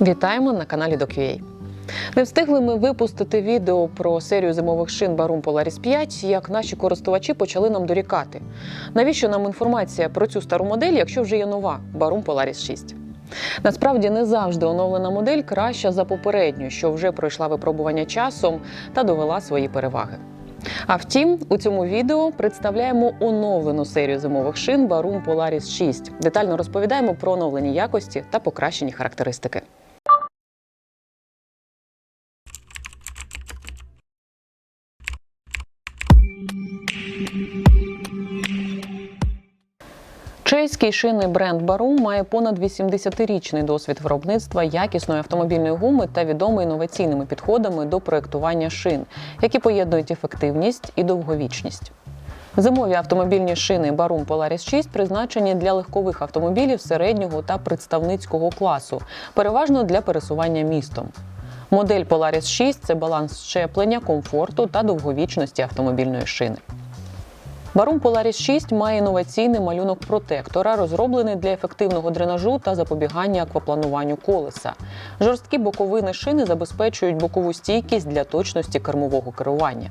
Вітаємо на каналі DocUA. Не встигли ми випустити відео про серію зимових шин Barum Polaris 5, як наші користувачі почали нам дорікати. Навіщо нам інформація про цю стару модель, якщо вже є нова Barum Polaris 6? Насправді не завжди оновлена модель краща за попередню, що вже пройшла випробування часом та довела свої переваги. А втім, у цьому відео представляємо оновлену серію зимових шин Barum Polaris 6. Детально розповідаємо про оновлені якості та покращені характеристики. Чеський шинний бренд Barum має понад 80-річний досвід виробництва якісної автомобільної гуми та відомий інноваційними підходами до проєктування шин, які поєднують ефективність і довговічність. Зимові автомобільні шини Barum Polaris 6 призначені для легкових автомобілів середнього та представницького класу, переважно для пересування містом. Модель Polaris 6 це баланс щеплення, комфорту та довговічності автомобільної шини. Barum Polaris 6 має інноваційний малюнок протектора, розроблений для ефективного дренажу та запобігання акваплануванню колеса. Жорсткі боковини шини забезпечують бокову стійкість для точності кермового керування.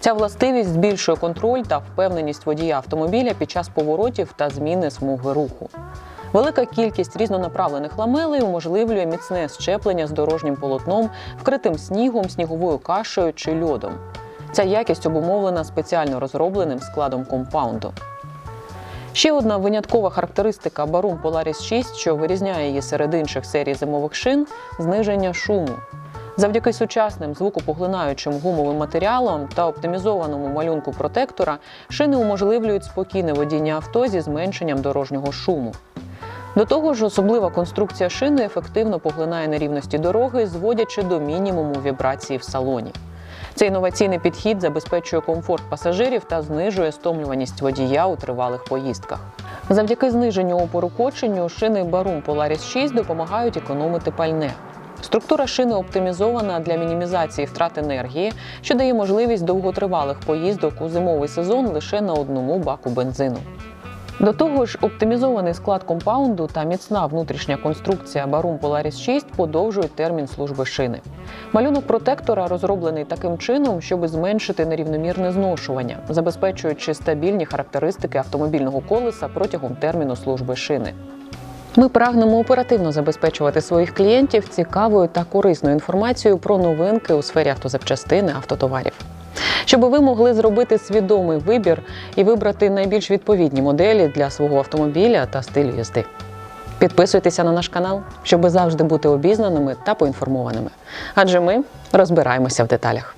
Ця властивість збільшує контроль та впевненість водія автомобіля під час поворотів та зміни смуги руху. Велика кількість різнонаправлених ламелей уможливлює міцне щеплення з дорожнім полотном, вкритим снігом, сніговою кашею чи льодом. Ця якість обумовлена спеціально розробленим складом компаунду. Ще одна виняткова характеристика Barum Polaris 6, що вирізняє її серед інших серій зимових шин зниження шуму. Завдяки сучасним звукопоглинаючим гумовим матеріалам та оптимізованому малюнку протектора шини уможливлюють спокійне водіння авто зі зменшенням дорожнього шуму. До того ж, особлива конструкція шини ефективно поглинає нерівності дороги, зводячи до мінімуму вібрації в салоні. Цей інноваційний підхід забезпечує комфорт пасажирів та знижує стомлюваність водія у тривалих поїздках. Завдяки зниженню опору коченню шини Barum Polaris 6 допомагають економити пальне. Структура шини оптимізована для мінімізації втрат енергії, що дає можливість довготривалих поїздок у зимовий сезон лише на одному баку бензину. До того ж, оптимізований склад компаунду та міцна внутрішня конструкція Barum Polaris 6 подовжують термін служби шини. Малюнок протектора розроблений таким чином, щоб зменшити нерівномірне зношування, забезпечуючи стабільні характеристики автомобільного колеса протягом терміну служби шини. Ми прагнемо оперативно забезпечувати своїх клієнтів цікавою та корисною інформацією про новинки у сфері автозапчастини автотоварів. Щоб ви могли зробити свідомий вибір і вибрати найбільш відповідні моделі для свого автомобіля та стилю їзди. Підписуйтеся на наш канал, щоб завжди бути обізнаними та поінформованими. Адже ми розбираємося в деталях.